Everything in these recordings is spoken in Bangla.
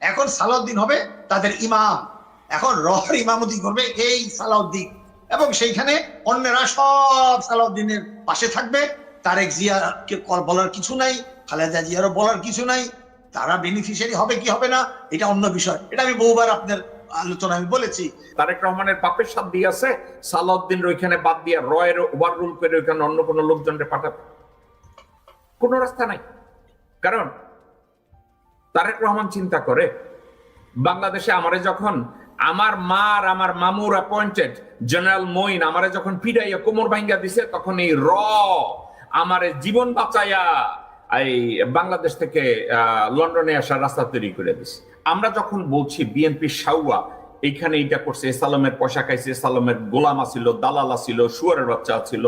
এখন সালাউদ্দিন হবে তাদের ইমাম। এখন রহর ইমামতি করবে এই সালাউদ্দিন। এবং সেইখানে অন্যরা সব সালাউদ্দিনের পাশে থাকবে। তারেক জিয়াকে বলার কিছু নাই, খালেদা জিয়ারও বলার কিছু নাই। তারা বেনিফিশিয়ারি হবে কি হবে না, এটা অন্য বিষয়। এটা আমি বহুবার আপনার আলোচনা আমি বলেছি। তারেক রহমানের পাপের সাপ দিয়ে আছে সালাউদ্দিন ওইখানে বাদ দিয়ে রয়ের ওভার রুল করে ওইখানে অন্য কোনো লোকজনকে পাঠাবে। কোনো রাস্তা নাই। কারণ তারেক রহমান চিন্তা করে, বাংলাদেশে আমারে যখন আমার মা আমার মামুর অ্যাপয়েন্টেড জেনারেল মইন আমারে যখন পিড়াইয়া কোমর ভাঙ্গা দিছে, তখন এই র আমারে জীবন বাঁচাইয়া এই বাংলাদেশ থেকে লন্ডনে আসার রাস্তা তৈরি করে দিছে। আমরা যখন বলছি বিএনপি সাউয়া এইখানে এইটা করছে এসালমের পয়সা খাইছে এসালমের গোলামা ছিল দালালা ছিল শুয়ারের বাচ্চা ছিল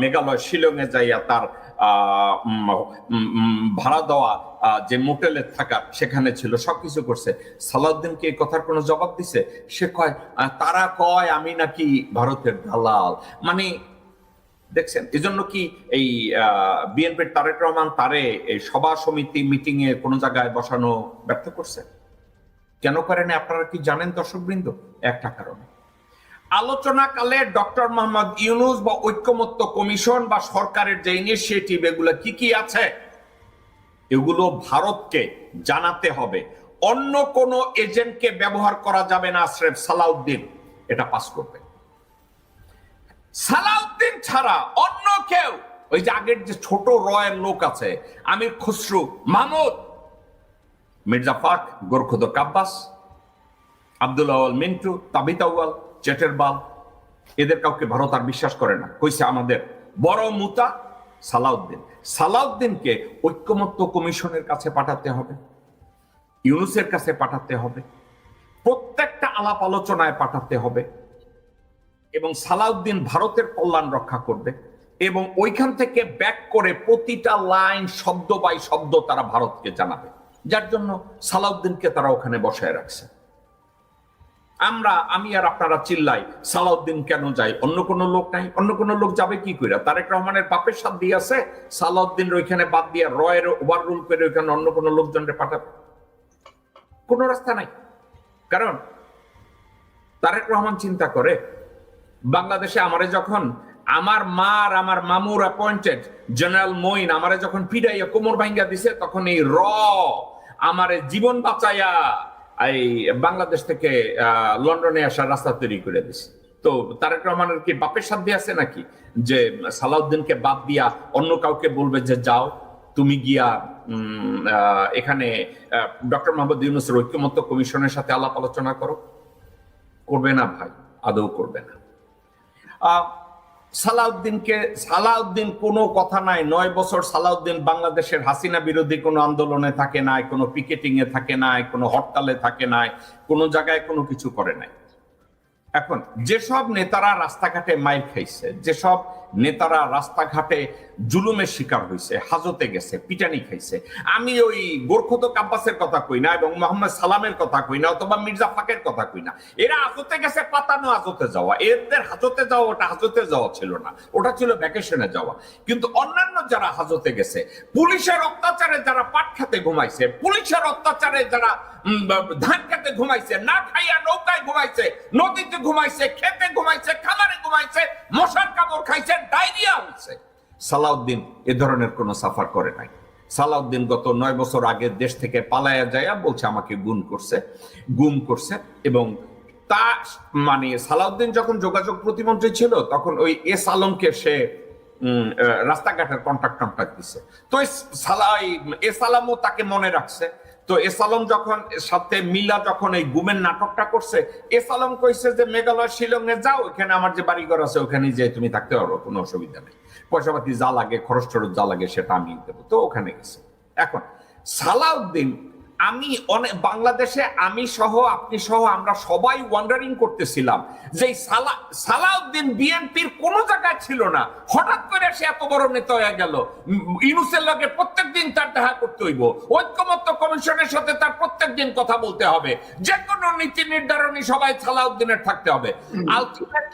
মেঘালয় শিলংয়ে যাইয়া তার ভাড়া দেওয়া যে মোটেলে থাকা সেখানে ছিল, সবকিছু করছে। সালাউদ্দিনকে এই কথার কোনো জবাব দিছে? সে কয় তারা কয় আমি নাকি ভারতের দালাল। মানে দেখছেন, এজন্য কি এই বিএনপির তারেক রহমান তারে এই সভা সমিতি মিটিং এ কোনো জায়গায় বসানো ব্যর্থ করছে? কেন করেন আপনারা কি জানেন দর্শকবৃন্দ? একটা কারণে। আলোচনাকালে ডক্টর মোহাম্মদ ইউনুস বা ঐক্যমত্য কমিশন বা সরকারের যে ইনিশিয়েটিভ এগুলো কি কি আছে? এগুলো ভারতকে জানাতে হবে। অন্য কোনো এজেন্টকে ব্যবহার করা যাবে না আশরেফ সালাউদ্দিন। এটা পাস করবে। সালাউদ্দিন ছাড়া অন্য কেউ ওই যে আগের যে ছোট রয়ের লোক আছে, আমির খসরু মাহমুদ মির্জা ফাক গোরখুদ কাব্বাস আব্দুল আওয়াল মিন্টু, তাবিত আউয়াল চেটের বাল, এদের কাউকে ভারত আর বিশ্বাস করে না। কইছে আমাদের বড় মুতা সালাউদ্দিন। সালাউদ্দিনকে ঐক্যমত্য কমিশনের কাছে পাঠাতে হবে, ইউনুসের কাছে পাঠাতে হবে, প্রত্যেকটা আলাপ আলোচনায় পাঠাতে হবে এবং সালাউদ্দিন ভারতের কল্যাণ রক্ষা করবে এবং ওইখান থেকে ব্যাক করে প্রতিটা লাইন শব্দ বাই শব্দ তারা ভারতকে জানাবে। যার জন্য সালাউদ্দিনকে তারা ওখানে বসায় রাখছে। আমরা, আমি আর আপনারা চিল্লাই, সালাউদ্দিন কেন যাই অন্য কোনো লোক নাই, অন্য কোনো লোক যাবে কি কইরা? তারেক রহমানের পাপের সাথ দিয়ে আছে সালাউদ্দিন ওইখানে বাদ দিয়ে রয়ের ওভার রুল করে ওইখানে অন্য কোনো লোকজনকে পাঠাবে। কোনো রাস্তা নাই। কারণ তারেক রহমান চিন্তা করে, বাংলাদেশে আমারে যখন আমার মা আর আমার মামুর অ্যাপয়েন্টেড জেনারেল মইন আমারে যখন পিড়াইয়া কোমর ভাঙ্গা দিছে, তখন এই র আমারে জীবন বাঁচাইয়া এই বাংলাদেশ থেকে লন্ডনে আসার রাস্তা তৈরি করে দিছে। তো তারেক রহমানের কি বাপের সাথে আছে নাকি? যে সালাউদ্দিনকে বাদ দিয়া অন্য কাউকে বলবে যে যাও, তুমি গিয়া এখানে ডক্টর মোহাম্মদ ইউনুসের ঐক্যমত্য কমিশনের সাথে আলাপ আলোচনা করো। করবে না ভাই, আদৌ করবে না। সালাউদ্দিনকে, সালাউদ্দিন কোনো কথা নাই। নয় বছর সালাউদ্দিন বাংলাদেশের হাসিনা বিরোধী কোনো আন্দোলনে থাকে নাই, কোনো পিকেটিং এ থাকে নাই, কোনো হরতালে থাকে নাই, কোনো জায়গায় কোনো কিছু করে নাই। এখন, যেসব নেতারা রাস্তাঘাটে মাইর খাইছে, যেসব নেতারা রাস্তাঘাটে জুলুমের শিকার হয়েছে হাজতে গেছে, পিটানি খাইছে, আমি ওই গোর্খত কাব্বাসের কথা কই না এবং মোহাম্মদ সালামের কথা কই না অথবা মির্জা ফাকের কথা কই না। এরা হাজতে গেছে, পাতানো হাজতে যাওয়া। এদের হাজতে যাওয়া, ওটা হাজতে যাওয়া ছিল না। ওটা ছিল ভ্যাকেশনে যাওয়া। কিন্তু অন্যান্য যারা হাজতে গেছে, পুলিশের অত্যাচারে যারা পাট খেতে ঘুমাইছে, পুলিশের অত্যাচারে যারা ধান খেতে ঘুমাইছে, না খাইয়া নৌকায় ঘুমাইছে, নদীতে ঘুমাইছে খেতে ঘুমাইছে, খামারে ঘুমাইছে, মশার কামড় খাইছে, ডায়রিয়া হয়েছে সালাউদ্দিন এ ধরনের কোনো সাফার করে নাই। সালাউদ্দিন গত নয় বছর আগে দেশ থেকে পালায়া যায় বলছে, আমাকে গুম করছে গুম করছে এবং তা মানে সালাউদ্দিন যখন যোগাযোগ প্রতিমন্ত্রী ছিল, তখন ওই এস আলমকে সে রাস্তাঘাটের কন্ট্রাক্ট কন্ট্রাক্ট দিছে। তো এস আলমও তাকে মনে রাখছে। তো এস আলম যখন সাথে মিলা যখন এই গুমের নাটকটা করছে এস আলম কইছে যে, মেঘালয় শিলং এ যাও, এখানে আমার যে বাড়িঘর আছে ওখানে যে তুমি থাকতে পারো, কোনো অসুবিধা নেই। পয়সা পাতি যা লাগে খরচ টরচ যা লাগে, সেটা আমি দেবো। তো ওখানে গেছে। এখন সালাউদ্দিন আমি অনেক বাংলাদেশে আমি সহ আপনি সহ আমরা সবাই ওয়ান্ডারিং করতেছিলাম যে সালা সালাউদ্দিন বিএনপির কোন জায়গায় ছিল না। হঠাৎ করে সে এত বড় নেতা হয়ে গেল। ইউনুসের লগে প্রত্যেক দিন তার দেখা করতে হইব। ঐক্যমত্য কমিশনের সাথে তার প্রত্যেক দিন কথা বলতে হবে। যে কোনো নীতি নির্ধারণী সবাই সালাউদ্দিনের থাকতে হবে। আলটিমেট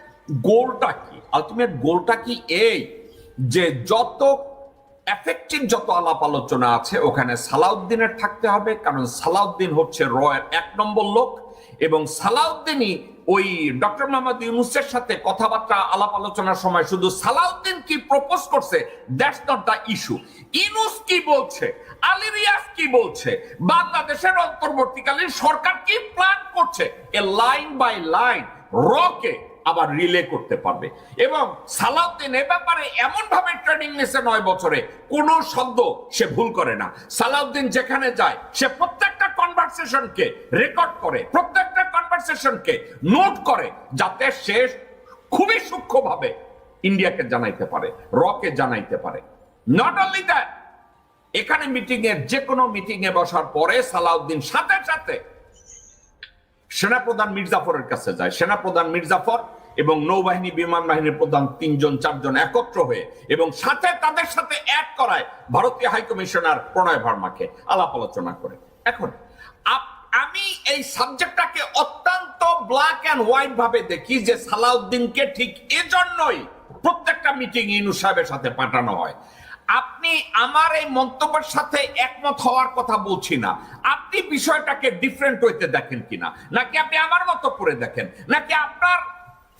গোলটা কি? আলটিমেট গোলটা কি এই? যে যত এফেক্টিভ যত আলাপ আলোচনা আছে, ওখানে সালাউদ্দিনের থাকতে হবে, কারণ সালাউদ্দিন হচ্ছে রয়ের এক নম্বর লোক এবং সালাউদ্দিনই ওই ডক্টর মোহাম্মদ ইউনুসের সাথে কথাবার্তা, আলাপ আলোচনার সময় শুধু সালাউদ্দিন কি প্রপোজ করছে? That's not the issue Inus কি বলছে? আলিরিয়াস কি বলছে? বাংলাদেশের অন্তর্বর্তীকালীন সরকার কি প্ল্যান করছে? এ লাইন বাই লাইন রকে আবার রিলে করতে পারবে। এবং সালাউদ্দিন এ ব্যাপারে এমন ভাবে ট্রেনিং নিয়েছে নয় বছরে, কোনো শব্দ সে ভুল করে না। সালাউদ্দিন যেখানে যায়, সে প্রত্যেকটা কনভারসেশনকে রেকর্ড করে, প্রত্যেকটা কনভারসেশনকে নোট করে, যাতে সে খুবই সূক্ষ্মভাবে ইন্ডিয়াকে জানাইতে পারে রকে জানাইতে পারে। নট অনলি দ্যাট এখানে মিটিং এর যে কোনো মিটিং এ বসার পরে সালাউদ্দিন সাথে সাথে সেনাপ্রধান মির্জাফরের কাছে যায়। সেনাপ্রধান মির্জাফর এবং নৌবাহিনী, বিমান বাহিনীর প্রধান তিনজন, চারজন একত্র হয়ে এবং সাথে তাদের সাথে এক করায় ভারতীয় হাইকমিশনার প্রণয় ভার্মাকে আলাপ আলোচনা করে। এখন আমি এই সাবজেক্টটাকে অত্যন্ত ব্ল্যাক অ্যান্ড হোয়াইট ভাবে দেখি যে সালাউদ্দিনকে ঠিক এজন্যই প্রত্যেকটা মিটিং ইনু সাহেবের সাথে পাঠানো হয়। আপনি আমার এই মন্তব্যের সাথে একমত হওয়ার কথা বলছি না। আপনি বিষয়টাকে ডিফারেন্ট হইতে দেখেন কিনা? নাকি আপনি আমার মতো করে দেখেন? নাকি আপনার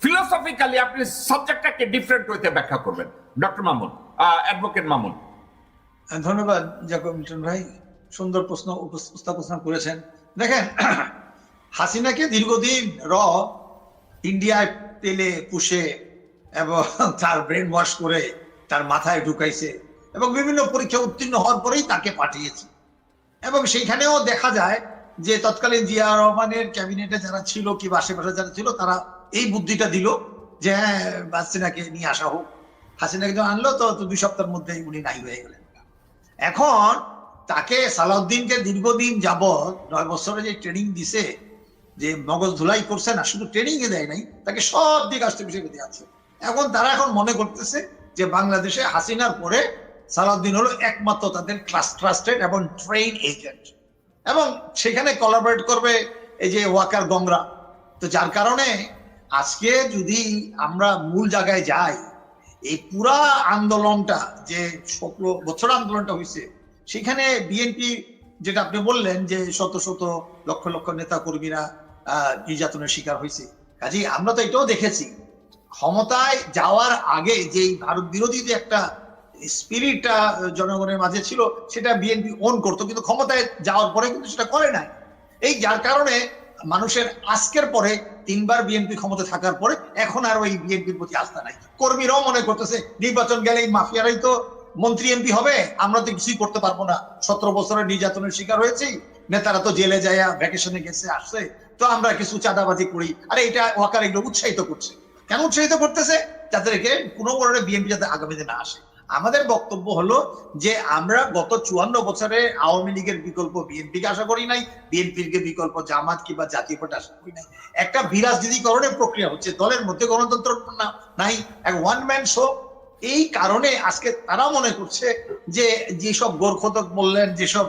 ফিলোসফিক্যালি আপনি সাবজেক্টটাকে ডিফারেন্ট হইতে ব্যাখ্যা করবেন। Doctor Mamun advocate Mamun. ধন্যবাদ জাকব মিল্টন ভাই। সুন্দর প্রশ্ন উপস- উপস্থাপনা করেছেন। দেখেন, হাসিনাকে দীর্ঘদিন র ইন্ডিয়ায় তেলে পুষে এবং তার ব্রেন ওয়াশ করে তার মাথায় ঢুকাইছে এবং বিভিন্ন পরীক্ষা উত্তীর্ণ হওয়ার পরেই তাকে পাঠিয়েছে। এবং সেইখানেও দেখা যায় যে তৎকালীন জিয়া রহমানের ক্যাবিনেটে যারা ছিল কিংবা আশেপাশে যারা ছিল, তারা এই বুদ্ধিটা দিল যে হ্যাঁ হাসিনাকে নিয়ে আসা হোক। হাসিনাকে যখন আনলো, তো দুই সপ্তাহের মধ্যেই উনি নাই হয়ে গেলেন। এখন তাকে সালাউদ্দিনকে দীর্ঘদিন যাবৎ নয় বছরে যে ট্রেনিং দিছে, যে মগজ ধুলাই করছে না, শুধু ট্রেনিং এ দেয় নাই, তাকে সব দিক আসতে বিষয় দিয়ে আছে। এখন তারা এখন মনে করতেছে যে, বাংলাদেশে হাসিনার পরে সালাউদ্দিন হলো একমাত্র তাদের ক্লাস ট্রাস্টেড এবং ট্রেন এজেন্ট এবং সেখানে কোলাবরেট করবে এই যে ওয়াকার গংরা। তো যার কারণে আজকে যদি আমরা মূল জায়গায় যাই, এই পুরা আন্দোলনটা যে ষোলো বছর আন্দোলনটা হয়েছে সেখানে বিএনপি, যেটা আপনি বললেন যে শত শত লক্ষ লক্ষ নেতা কর্মীরা নির্যাতনের শিকার হয়েছে কাজেই আমরা তো এটাও দেখেছি, ক্ষমতায় যাওয়ার আগে যে ভারত বিরোধী যে একটা স্পিরিটটা জনগণের মাঝে ছিল, সেটা বিএনপি ওন করতো, কিন্তু ক্ষমতায় যাওয়ার পরে কিন্তু সেটা করে নাই। এই যার কারণে মানুষের আজকের পরে তিনবার বিএনপি ক্ষমতা থাকার পরে এখন আর ওই বিএনপির প্রতি আস্থা নাই। কর্মীরাও মনে করতেছে, নির্বাচন গেলে এই মাফিয়ারাই তো মন্ত্রী এমপি হবে, আমরা তো কিছুই করতে পারব না। সতেরো বছরের নির্যাতনের শিকার হয়েছি, নেতারা তো জেলে যায় ভ্যাকেশনে গেছে, আসছে, তো আমরা কিছু চাঁদাবাজি করি। আরে এটা ওয়াকার এগুলো উৎসাহিত করছে। কেন উৎসাহিত করতেছে? যাদেরকে কোনো কারণে বিএনপি যাতে আগামীতে না আসে। আমাদের বক্তব্য হলো যে আমরা গত চুয়ান্ন বছরে আওয়ামী লীগের বিকল্প বিএনপিকে আশা করি নাই, বিএনপির বিকল্প জামাত কিংবা জাতীয় পার্টি আশা করি নাই। একটা বিরাজনীতিকরণের প্রক্রিয়া হচ্ছে, দলের মধ্যে গণতন্ত্র নাই, এক ওয়ান ম্যান শো এই কারণে আজকে তারা মনে করছে যে যেসব গোরখতক বললেন, যেসব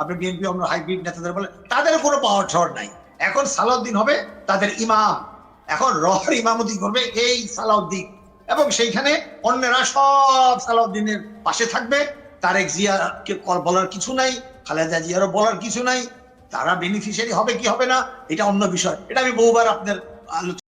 আপনি বিএনপি অন্য হাইব্রিড নেতাদের বলেন, তাদের কোনো পাওয়ার ঠর নাই। এখন সালাউদ্দিন হবে তাদের ইমাম। এখন রহর ইমামতি করবে এই সালাউদ্দিন। এবং সেইখানে অন্যেরা সব সালাউদ্দিনের পাশে থাকবে। তারেক জিয়াকে বলার কিছু নাই, খালেদা জিয়ারও বলার কিছু নাই। তারা বেনিফিশিয়ারি হবে কি হবে না, এটা অন্য বিষয়। এটা আমি বহুবার আপনার আলোচনা